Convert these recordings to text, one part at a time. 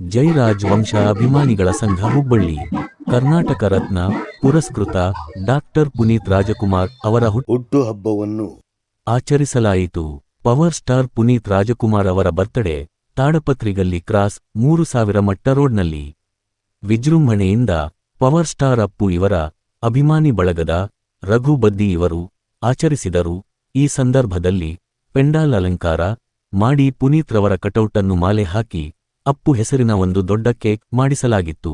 ಜೈರಾಜ್ ವಂಶ ಅಭಿಮಾನಿಗಳ ಸಂಘ ಹುಬ್ಬಳ್ಳಿ. ಕರ್ನಾಟಕ ರತ್ನ ಪುರಸ್ಕೃತ ಡಾಕ್ಟರ್ ಪುನೀತ್ ರಾಜಕುಮಾರ್ ಅವರ ಹುಟ್ಟು ಹುಟ್ಟು ಹಬ್ಬವನ್ನು ಆಚರಿಸಲಾಯಿತು. ಪವರ್ ಸ್ಟಾರ್ ಪುನೀತ್ ರಾಜಕುಮಾರ್ ಅವರ ಬರ್ತ್ಡೇ ತಾಡಪತ್ರಿಗಲ್ಲಿ ಕ್ರಾಸ್ ಮೂರು ಸಾವಿರ ಮಟ್ಟ ರೋಡ್ನಲ್ಲಿ. ವಿಜೃಂಭಣೆಯಿಂದ ಪವರ್ ಸ್ಟಾರ್ ಅಪ್ಪು ಇವರ ಅಭಿಮಾನಿ ಬಳಗದ ರಘು ಬದ್ದಿ ಇವರು ಆಚರಿಸಿದರು. ಈ ಸಂದರ್ಭದಲ್ಲಿ ಪೆಂಡಾಲ್ ಅಲಂಕಾರ ಮಾಡಿ ಪುನೀತ್ ರವರ ಕಟೌಟನ್ನು ಮಾಲೆ ಹಾಕಿ ಅಪ್ಪು ಹೆಸರಿನ ಒಂದು ದೊಡ್ಡ ಕೇಕ್ ಮಾಡಿಸಲಾಗಿತ್ತು.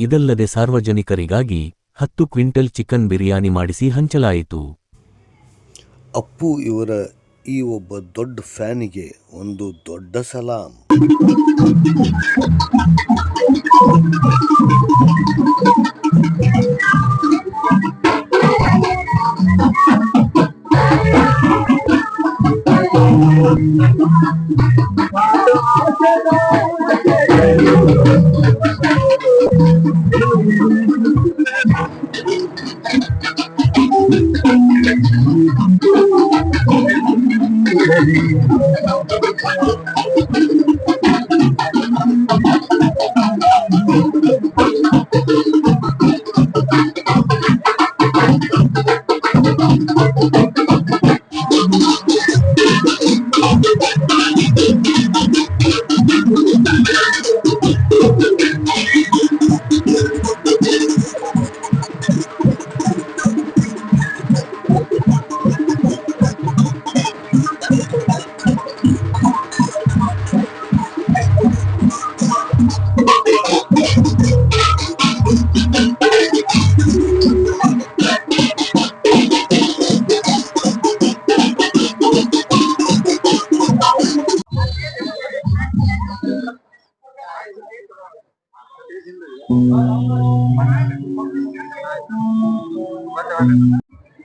ಇದಲ್ಲದೆ ಸಾರ್ವಜನಿಕರಿಗಾಗಿ ಹತ್ತು ಕ್ವಿಂಟಲ್ ಚಿಕನ್ ಬಿರಿಯಾನಿ ಮಾಡಿಸಿ ಹಂಚಲಾಯಿತು. ಅಪ್ಪು ಇವರ ಈ ಒಬ್ಬ ದೊಡ್ಡ ಫ್ಯಾನಿಗೆ ಒಂದು ದೊಡ್ಡ ಸಲಾಂ. Thank you.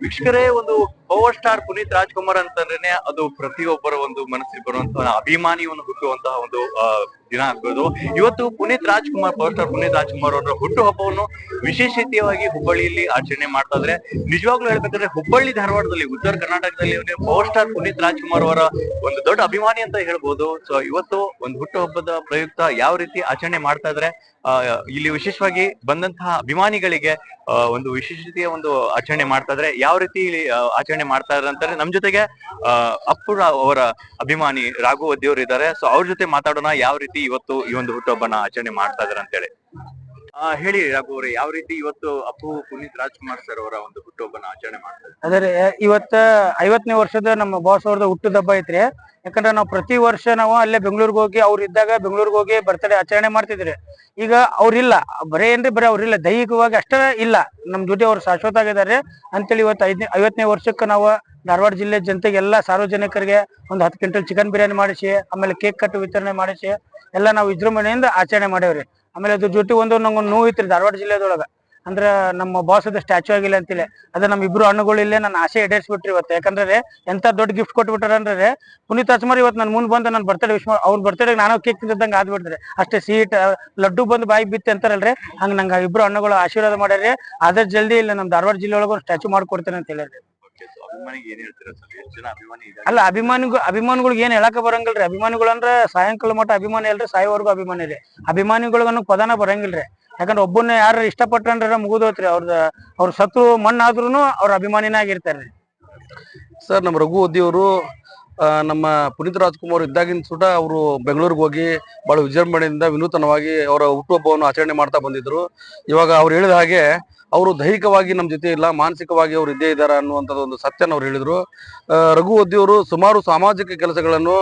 ವೀಕ್ಷಕರೇ, ಒಂದು ಪವರ್ ಸ್ಟಾರ್ ಪುನೀತ್ ರಾಜ್ಕುಮಾರ್ ಅಂತಂದ್ರೆ ಅದು ಪ್ರತಿಯೊಬ್ಬರ ಒಂದು ಮನಸ್ಸಿಗೆ ಬರುವಂತಹ ಅಭಿಮಾನಿಯನ್ನು ಹುಟ್ಟುವಂತಹ ಒಂದು ದಿನ ಆಗ್ಬೋದು. ಇವತ್ತು ಪುನೀತ್ ರಾಜ್ಕುಮಾರ್ ಪವರ್ ಸ್ಟಾರ್ ಪುನೀತ್ ರಾಜ್ಕುಮಾರ್ ಅವರ ಹುಟ್ಟು ಹಬ್ಬವನ್ನು ವಿಶೇಷತೆಯವಾಗಿ ಹುಬ್ಬಳ್ಳಿಯಲ್ಲಿ ಆಚರಣೆ ಮಾಡ್ತಾ ಇದ್ರೆ ನಿಜವಾಗ್ಲೂ ಹೇಳ್ಬೇಕಂದ್ರೆ ಹುಬ್ಬಳ್ಳಿ ಧಾರವಾಡದಲ್ಲಿ ಉತ್ತರ ಕರ್ನಾಟಕದಲ್ಲಿ ಪವರ್ ಸ್ಟಾರ್ ಪುನೀತ್ ರಾಜ್ಕುಮಾರ್ ಅವರ ಒಂದು ದೊಡ್ಡ ಅಭಿಮಾನಿ ಅಂತ ಹೇಳ್ಬೋದು. ಸೊ ಇವತ್ತು ಒಂದು ಹುಟ್ಟು ಹಬ್ಬದ ಪ್ರಯುಕ್ತ ಯಾವ ರೀತಿ ಆಚರಣೆ ಮಾಡ್ತಾ ಇದ್ರೆ ಇಲ್ಲಿ ವಿಶೇಷವಾಗಿ ಬಂದಂತಹ ಅಭಿಮಾನಿಗಳಿಗೆ ಒಂದು ವಿಶೇಷತೆಯ ಒಂದು ಆಚರಣೆ ಮಾಡ್ತಾ ಇದ್ರೆ ಯಾವ ರೀತಿ ಆಚರಣೆ ಮಾಡ್ತಾ ಇದ್ದಾರೆ ಅಂತಂದ್ರೆ ನಮ್ ಜೊತೆಗೆ ಅಪ್ಪು ಅವರ ಅಭಿಮಾನಿ ರಾಘು ಅವರು ಇದ್ದಾರೆ. ಸೊ ಅವ್ರ ಜೊತೆ ಮಾತಾಡೋಣ ಯಾವ ರೀತಿ ಇವತ್ತು ಈ ಒಂದು ಹುಟ್ಟುಹಬ್ಬನ ಆಚರಣೆ ಮಾಡ್ತಾ ಇದಾರೆ ಅಂತೇಳಿ. ಹೇಳಿ ರಾಘು ಯಾವ ರೀತಿ ಇವತ್ತು ಅಪ್ಪು ಪುನೀತ್ ರಾಜ್ಕುಮಾರ್ ಸರ್ ಅವರ ಒಂದು ಹುಟ್ಟುಹಬ್ಬನ ಆಚರಣೆ ಮಾಡ್ತಾರೆ? ಅದೇ ಇವತ್ತ ಐವತ್ತನೇ ವರ್ಷದ ನಮ್ಮ ಬಾಸ್ ಅವ್ರದ್ದು ಹುಟ್ಟದ ಹಬ್ಬ ಐತ್ರಿ. ಯಾಕಂದ್ರೆ ನಾವು ಪ್ರತಿ ವರ್ಷ ನಾವು ಅಲ್ಲೇ ಬೆಂಗಳೂರಿಗೆ ಹೋಗಿ ಅವ್ರು ಇದ್ದಾಗ ಬೆಂಗಳೂರಿಗೆ ಹೋಗಿ ಬರ್ತಡೇ ಆಚರಣೆ ಮಾಡ್ತಿದ್ರಿ. ಈಗ ಅವ್ರಿಲ್ಲ ಬರೇ ಏನ್ರಿ ಬರೀ ಅವ್ರಿಲ್ಲ ದೈಹಿಕವಾಗಿ ಅಷ್ಟೇ ಇಲ್ಲ. ನಮ್ಮ ಜೊತೆ ಅವ್ರು ಶಾಶ್ವತ ಆಗಿದ್ದಾರೆ. ಅಂತೇಳಿ ಇವತ್ತು ಐದನೇ, ಐವತ್ತನೇ ವರ್ಷಕ್ಕೆ ನಾವು ಧಾರವಾಡ ಜಿಲ್ಲೆ ಜನತೆಗೆ ಎಲ್ಲ ಸಾರ್ವಜನಿಕರಿಗೆ ಒಂದು ಹತ್ತು ಕ್ವಿಂಟಲ್ ಚಿಕನ್ ಬಿರಿಯಾನಿ ಮಾಡಿಸಿ, ಆಮೇಲೆ ಕೇಕ್ ಕಟ್ ವಿತರಣೆ ಮಾಡಿಸಿ, ಎಲ್ಲ ನಾವು ವಿಜೃಂಭಣೆಯಿಂದ ಆಚರಣೆ ಮಾಡೇವ್ರಿ. ಆಮೇಲೆ ಅದ್ರ ಜೊತೆ ಒಂದು ನಂಗೆ ಒಂದು ನೋವು ಇತ್ತು ಧಾರವಾಡ ಜಿಲ್ಲೆದೊಳಗ. ಅಂದ್ರ ನಮ್ಮ ಬಾಸ್ ಅದ ಸ್ಟ್ಯಾಚು ಆಗಿಲ್ಲ ಅಂತಿಲ್ಲ ಅದ ನಮ್ ಇಬ್ರು ಹಣ್ಣುಗಳು ಇಲ್ಲೇ ನನ್ನ ಆಸೆ ಈಡೇರಿಸ್ಬಿಟ್ರಿ ಇವತ್ತು. ಯಾಕಂದ್ರೆ ಎಂತ ದೊಡ್ಡ ಗಿಫ್ಟ್ ಕೊಟ್ಬಿಟ್ಟಾರ ಅಂದ್ರೆ ಪುನೀತ್ ರಾಜ್ಕುಮಾರ್ ಇವತ್ತು ನನ್ ಮುಂದ್ ಬಂದು ನನ್ನ ಬರ್ತಡೇ ವಿಶ್ ಅವ್ರ ಬರ್ತಡೇ ನಾನು ಕೇಕ್ ತಿಂದಂಗ ಆದ್ಬಿಡ್ತಾರೆ ಅಷ್ಟೇ ಸೀಟ್ ಲಡ್ಡು ಬಂದು ಬಾಯಿ ಬಿತ್ತೆ ಅಂತಾರಲ್ರಿ, ಹಂಗ ನಂಗ ಇಬ್ರು ಹಣ್ಣುಗಳು ಆಶೀರ್ವಾದ ಮಾಡ್ಯಾರಿ ಆದಷ್ಟು ಜಲ್ದಿ ಇಲ್ಲ ನಮ್ ಧಾರವಾಡ ಜಿಲ್ಲೆ ಒಳಗೆ ಸ್ಟ್ಯಾಚು ಮಾಡ್ಕೊಡ್ತೇನೆ ಅಂತ ಹೇಳಿದ್ರಿ ಅಭಿಮಾನಿಗೆ ಏನ್ ಹೇಳ್ತೀರಾ ಸರ್? ಎಷ್ಟು ಜನ ಅಭಿಮಾನಿ ಇದ್ದಾರೆ? ಅಲ್ಲ ಅಭಿಮಾನಿಗಳು ಅಭಿಮಾನಿಗಳಿಗೆ ಏನ್ ಹೇಳಕ ಬರಂಗಿಲ್ರಿ. ಅಭಿಮಾನಿಗಳು ಅಂದ್ರೆ ಸಾಯಂಕಾಲ ಮಟ್ಟ ಅಭಿಮಾನಿ ಅಲ್ರಿ ಸಾಯೋವರೆಗೂ ಅಭಿಮಾನಿ ಇದೆ ಅಭಿಮಾನಿಗಳಿಗೆ ಅನ್ನೋ ಪದನ ಬರಂಗಿಲ್ರಿ. ಯಾಕಂದ್ರೆ ಒಬ್ಬನ್ನ ಯಾರು ಇಷ್ಟಪಟ್ರಂದ್ರ ಮುಗಿದೋತ್ರಿ. ಅವ್ರದ ಅವ್ರ ಸತ್ರು ಮಣ್ಣಾದ್ರೂ ಅವ್ರ ಅಭಿಮಾನಿನ ಆಗಿರ್ತಾರ್ರಿ ಸರ್ ನಮ್ಮ ರಘು ಅವರು ನಮ್ಮ ಪುನೀತ್ ರಾಜ್ಕುಮಾರ್ ಇದ್ದಾಗಿನ ಸುಟ ಅವರು ಬೆಂಗಳೂರಿಗೆ ಹೋಗಿ ಬಹಳ ವಿಜೃಂಭಣೆಯಿಂದ ವಿನೂತನವಾಗಿ ಅವರ ಹುಟ್ಟುಹಬ್ಬವನ್ನು ಆಚರಣೆ ಮಾಡ್ತಾ ಬಂದಿದ್ರು. ಇವಾಗ ಅವ್ರು ಹೇಳಿದ ಹಾಗೆ ಅವರು ದೈಹಿಕವಾಗಿ ನಮ್ಮ ಜೊತೆ ಇಲ್ಲ ಮಾನಸಿಕವಾಗಿ ಅವರು ಇದ್ದೇ ಇದ್ದಾರೆ ಅನ್ನುವಂಥದ್ದು ಒಂದು ಸತ್ಯನ ಅವ್ರು ಹೇಳಿದ್ರು. ಆ, ರಘು ಒದ್ದಿಯವರು ಸುಮಾರು ಸಾಮಾಜಿಕ ಕೆಲಸಗಳನ್ನು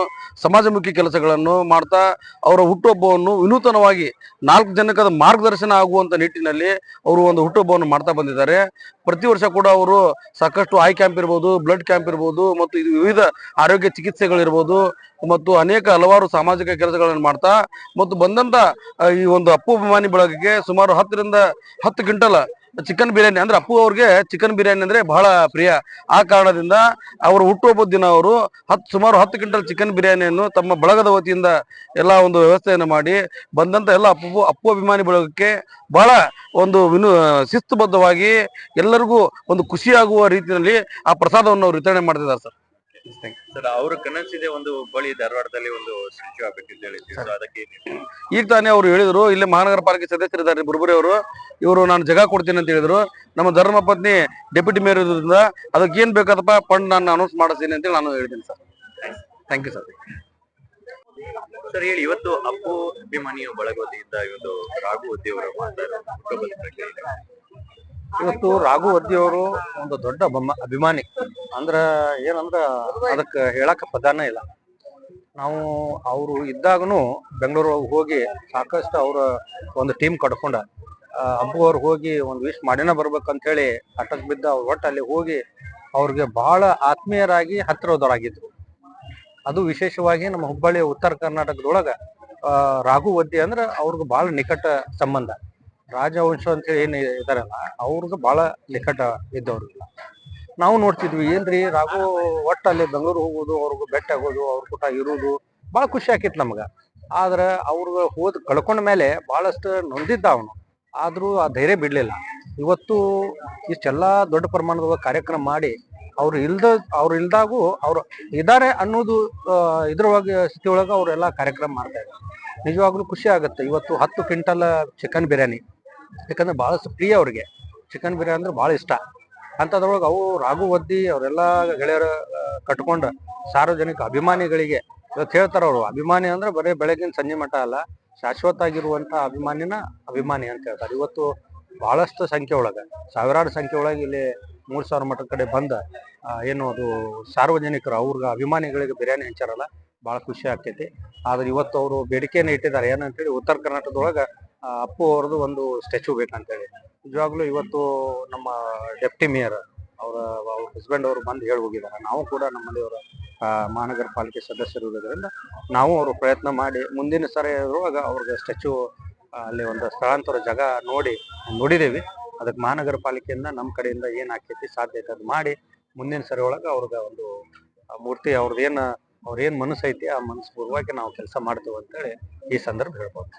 ಸಮಾಜಮುಖಿ ಕೆಲಸಗಳನ್ನು ಮಾಡ್ತಾ ಅವರ ಹುಟ್ಟುಹಬ್ಬವನ್ನು ವಿನೂತನವಾಗಿ ನಾಲ್ಕು ಜನಕದ ಮಾರ್ಗದರ್ಶನ ಆಗುವಂಥ ನಿಟ್ಟಿನಲ್ಲಿ ಅವರು ಒಂದು ಹುಟ್ಟುಹಬ್ಬವನ್ನು ಮಾಡ್ತಾ ಬಂದಿದ್ದಾರೆ. ಪ್ರತಿ ವರ್ಷ ಕೂಡ ಅವರು ಸಾಕಷ್ಟು ಐ ಕ್ಯಾಂಪ್ ಇರ್ಬೋದು ಬ್ಲಡ್ ಕ್ಯಾಂಪ್ ಇರ್ಬೋದು ಮತ್ತು ವಿವಿಧ ಆರೋಗ್ಯ ಚಿಕಿತ್ಸೆಗಳಿರ್ಬೋದು ಮತ್ತು ಅನೇಕ ಹಲವಾರು ಸಾಮಾಜಿಕ ಕೆಲಸಗಳನ್ನು ಮಾಡ್ತಾ ಮತ್ತು ಬಂದಂಥ ಈ ಒಂದು ಅಪ್ಪು ಅಭಿಮಾನಿ ಬಳಗಕ್ಕೆ ಸುಮಾರು ಹತ್ತರಿಂದ ಹತ್ತು ಕ್ವಿಂಟಲ್ ಚಿಕನ್ ಬಿರಿಯಾನಿ ಅಂದ್ರೆ ಅಪ್ಪು ಅವ್ರಿಗೆ ಚಿಕನ್ ಬಿರಿಯಾನಿ ಅಂದ್ರೆ ಬಹಳ ಪ್ರಿಯ. ಆ ಕಾರಣದಿಂದ ಅವರು ಹುಟ್ಟುಹಬ್ಬದ ದಿನ ಅವರು ಹತ್ತು ಸುಮಾರು ಹತ್ತು ಕ್ವಿಂಟಲ್ ಚಿಕನ್ ಬಿರಿಯಾನಿಯನ್ನು ತಮ್ಮ ಬಳಗದ ವತಿಯಿಂದ ಎಲ್ಲ ಒಂದು ವ್ಯವಸ್ಥೆಯನ್ನು ಮಾಡಿ ಬಂದಂತ ಎಲ್ಲ ಅಪ್ಪು ಅಪ್ಪು ಅಭಿಮಾನಿ ಬಳಗಕ್ಕೆ ಬಹಳ ಒಂದು ವಿನು ಶಿಸ್ತುಬದ್ಧವಾಗಿ ಎಲ್ಲರಿಗೂ ಒಂದು ಖುಷಿಯಾಗುವ ರೀತಿಯಲ್ಲಿ ಆ ಪ್ರಸಾದವನ್ನು ಅವರು ವಿತರಣೆ ಮಾಡ್ತಿದ್ದಾರೆ ಸರ್. ಸರ್ ಅವ್ರ ಕನಸಿದೆ ಒಂದು ಹುಬ್ಬಳ್ಳಿ ಧಾರವಾಡದಲ್ಲಿ ಒಂದು ಸ್ಟ್ಯಾಚ್ಯೂ ಆಗ್ಬೇಕಿಂತ ಹೇಳಿದ್ವಿ ಅದಕ್ಕೆ ಈಗ ತಾನೇ ಅವ್ರು ಹೇಳಿದ್ರು ಇಲ್ಲಿ ಮಹಾನಗರ ಪಾಲಿಕೆ ಸದಸ್ಯರಿದ್ದಾರೆ ಬುರ್ಬುರಿ ಅವರು. ಇವರು ನಾನು ಜಗ ಕೊಡ್ತೀನಿ ಅಂತ ಹೇಳಿದ್ರು. ನಮ್ಮ ಧರ್ಮ ಪತ್ನಿ ಡೆಪ್ಯೂಟಿ ಮೇಯರ್ ಇರೋದ್ರಿಂದ ಅದಕ್ಕೆ ಏನ್ ಬೇಕಾದಪ್ಪ ಫಂಡ್ ನಾನು ಅನೌನ್ಸ್ ಮಾಡಿಸ್ತೀನಿ ಅಂತೇಳಿ ನಾನು ಹೇಳ್ತೀನಿ sir. Thank you sir sir ಹೇಳಿ ಇವತ್ತು ಅಪ್ಪು ಅಭಿಮಾನಿಯ ಬಳಗದಿಂದ ಇವತ್ತು ರಾಘು ಅವರ ಮಾತಾಡೋದು ಇವತ್ತು ರಾಘು ಅವರು ಒಂದು ದೊಡ್ಡ ಅಭಿಮ- ಅಭಿಮಾನಿ. ಅಂದ್ರ ಏನಂದ್ರ ಅದಕ್ಕೆ ಹೇಳಕ್ ಪದಾನ ಇಲ್ಲ. ನಾವು ಅವರು ಇದ್ದಾಗನು ಬೆಂಗಳೂರು ಹೋಗಿ ಸಾಕಷ್ಟು ಅವರ ಒಂದು ಟೀಮ್ ಕಟ್ಕೊಂಡ. ಅಬ್ಬು ಅವ್ರು ಹೋಗಿ ಒಂದು ವಿಶ್ ಮಾಡಿನ ಬರ್ಬೇಕಂತ ಹೇಳಿ ಅಟಕ್ ಬಿದ್ದ ಅವ್ರು ಒಟ್ಟು ಅಲ್ಲಿ ಹೋಗಿ ಅವ್ರಿಗೆ ಬಹಳ ಆತ್ಮೀಯರಾಗಿ ಹತ್ತಿರದವರಾಗಿದ್ರು. ಅದು ವಿಶೇಷವಾಗಿ ನಮ್ಮ ಹುಬ್ಬಳ್ಳಿ ಉತ್ತರ ಕರ್ನಾಟಕದೊಳಗ ಆ, ರಾಘು ವದ್ದಿ ಅಂದ್ರೆ ಅವ್ರಿಗೆ ಬಹಳ ನಿಕಟ ಸಂಬಂಧ. ರಾಜವಂಶ ಅಂತ ಹೇಳಿ ಏನ್ ಇದಾರಲ್ಲ ಅವ್ರಿಗೆ ಬಹಳ ನಿಕಟ ಇದ್ದವ್ರು. ನಾವು ನೋಡ್ತಿದ್ವಿ, ಏನ್ರಿ ರಾಘು ಒಟ್ಟು ಅಲ್ಲಿ ಬೆಂಗಳೂರು ಹೋಗೋದು, ಅವ್ರಿಗೆ ಬೆಟ್ಟ ಆಗೋದು, ಅವ್ರ ಕೂಟ ಇರೋದು ಬಹಳ ಖುಷಿ ಆಕಿತ್ತು ನಮ್ಗೆ. ಆದ್ರ ಅವ್ರಿಗೆ ಹೋದ್ ಕಳ್ಕೊಂಡ ಮೇಲೆ ಬಹಳಷ್ಟು ನೊಂದಿದ್ದ ಅವನು. ಆದ್ರೂ ಆ ಧೈರ್ಯ ಬಿಡ್ಲಿಲ್ಲ. ಇವತ್ತು ಇಷ್ಟೆಲ್ಲಾ ದೊಡ್ಡ ಪ್ರಮಾಣದ ಕಾರ್ಯಕ್ರಮ ಮಾಡಿ ಅವ್ರು ಇಲ್ದ, ಅವ್ರು ಇಲ್ದಾಗೂ ಅವ್ರು ಇದ್ದಾರೆ ಅನ್ನೋದು ಇದ್ರೊಳಗೆ ಸ್ಥಿತಿ ಒಳಗೆ ಅವರೆಲ್ಲ ಕಾರ್ಯಕ್ರಮ ಮಾಡ್ತಾ ಇದ್ದಾರೆ ನಿಜವಾಗ್ಲೂ ಖುಷಿ ಆಗುತ್ತೆ. ಇವತ್ತು ಹತ್ತು ಕ್ವಿಂಟಲ್ ಚಿಕನ್ ಬಿರಿಯಾನಿ. ಯಾಕಂದ್ರೆ ಬಹಳಷ್ಟು ಪ್ರಿಯ ಅವ್ರಿಗೆ. ಚಿಕನ್ ಬಿರಿಯಾನಿ ಅಂದ್ರೆ ಬಹಳ ಇಷ್ಟ. ಅಂತದ್ರೊಳಗೆ ಅವು ರಾಘು ಒದ್ದಿ ಅವರೆಲ್ಲ ಗೆಳೆಯರು ಕಟ್ಕೊಂಡು ಸಾರ್ವಜನಿಕ ಅಭಿಮಾನಿಗಳಿಗೆ ಇವತ್ತು ಹೇಳ್ತಾರ ಅವರು, ಅಭಿಮಾನಿ ಅಂದ್ರೆ ಬರೀ ಬೆಳಗಿನ ಸಂಜೆ ಮಠ ಅಲ್ಲ ಶಾಶ್ವತ ಆಗಿರುವಂತ ಅಭಿಮಾನಿನ ಅಭಿಮಾನಿ ಅಂತ ಹೇಳ್ತಾರೆ. ಇವತ್ತು ಬಹಳಷ್ಟು ಸಂಖ್ಯೆ ಒಳಗ, ಸಾವಿರಾರು ಸಂಖ್ಯೆ ಒಳಗೆ ಇಲ್ಲಿ ಮೂರ್ ಸಾವಿರ ಮಠದ ಕಡೆ ಬಂದ ಏನು ಅದು ಸಾರ್ವಜನಿಕರು, ಅವ್ರಿಗೆ ಅಭಿಮಾನಿಗಳಿಗೆ ಬಿರಿಯಾನಿ ಹಂಚಾರಲ್ಲ ಬಹಳ ಖುಷಿ ಆಗ್ತೈತಿ. ಆದ್ರೆ ಇವತ್ತು ಅವರು ಬೇಡಿಕೆಯನ್ನು ಇಟ್ಟಿದ್ದಾರೆ ಏನಂತೇಳಿ ಉತ್ತರ ಕರ್ನಾಟಕದೊಳಗ ಅಪ್ಪು ಅವ್ರದ್ದು ಒಂದು ಸ್ಟ್ಯಾಚ್ಯೂ ಬೇಕಂತೇಳಿ. ನಿಜವಾಗ್ಲೂ ಇವತ್ತು ನಮ್ಮ ಡೆಪ್ಟಿ ಮೇಯರ್ ಅವರ, ಅವ್ರ ಹಸ್ಬೆಂಡ್ ಅವರು ಬಂದು ಹೇಳಿ ಹೋಗಿದ್ದಾರೆ ನಾವು ಕೂಡ ನಮ್ಮಲ್ಲಿ ಅವರ ಮಹಾನಗರ ಪಾಲಿಕೆ ಸದಸ್ಯರು ಇರೋದ್ರಿಂದ ನಾವು ಅವರು ಪ್ರಯತ್ನ ಮಾಡಿ ಮುಂದಿನ ಸರಿ ಇರುವಾಗ ಅವ್ರಿಗೆ ಸ್ಟ್ಯಾಚ್ಯೂ ಅಲ್ಲಿ ಒಂದು ಸ್ಥಳಾಂತರ ಜಾಗ ನೋಡಿ ನೋಡಿದ್ದೀವಿ. ಅದಕ್ಕೆ ಮಹಾನಗರ ಪಾಲಿಕೆಯಿಂದ ನಮ್ಮ ಕಡೆಯಿಂದ ಏನು ಆಕೈತಿ ಸಾಧ್ಯತೆ ಅದು ಮಾಡಿ ಮುಂದಿನ ಸರಿ ಒಳಗೆ ಅವ್ರಿಗೆ ಒಂದು ಮೂರ್ತಿ ಅವ್ರದ್ದು ಏನು ಅವ್ರೇನು ಮನಸ್ಸು ಐತಿ ಆ ಮನಸ್ಸು ಪೂರ್ವವಾಗಿ ನಾವು ಕೆಲಸ ಮಾಡ್ತೇವೆ ಅಂತೇಳಿ ಈ ಸಂದರ್ಭ ಹೇಳ್ಬೋದು